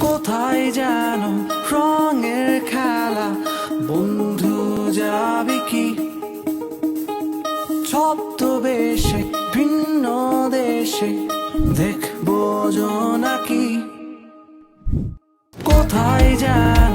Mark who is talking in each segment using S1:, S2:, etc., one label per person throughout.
S1: কোথায় যেন রঙের খেলা বন্ধু যাবে কি? ছদ্মবেশে ভিন্ন দেশে দেখব নাকি? কোথায় যেন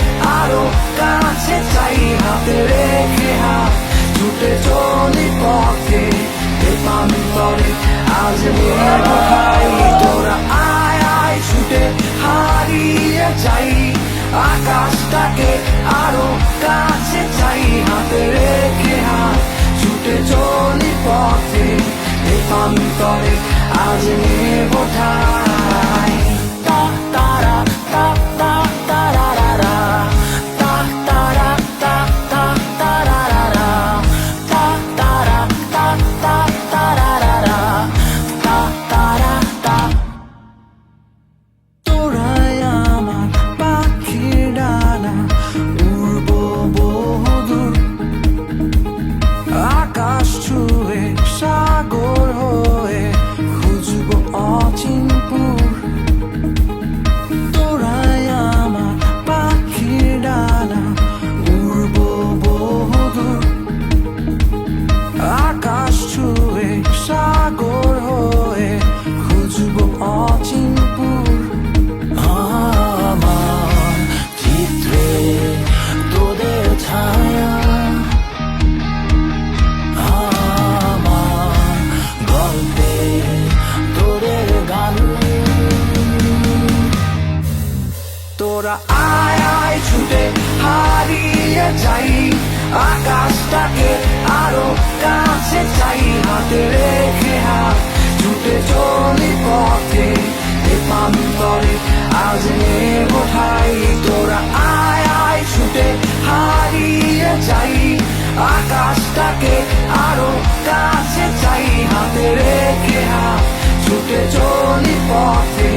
S1: যাই আকাশটাকে আরও কাছে চাই হাতে রেখে হাত ছুটে চলি পথে আজ তোরা আয় আয়, ছুটে হারিয়ে যাই। আকাশটাকে আরও কাছে চাই, হাতে রেখে হাত ছুটে চলি পথে। দেবান্তরে আজ নেব ঠাই। তোরা আয় আয়, ছুটে হারিয়ে যাই। আকাশটাকে আরও কাছে চাই, হাতে রেখে হাত ছুটে চলি পথে।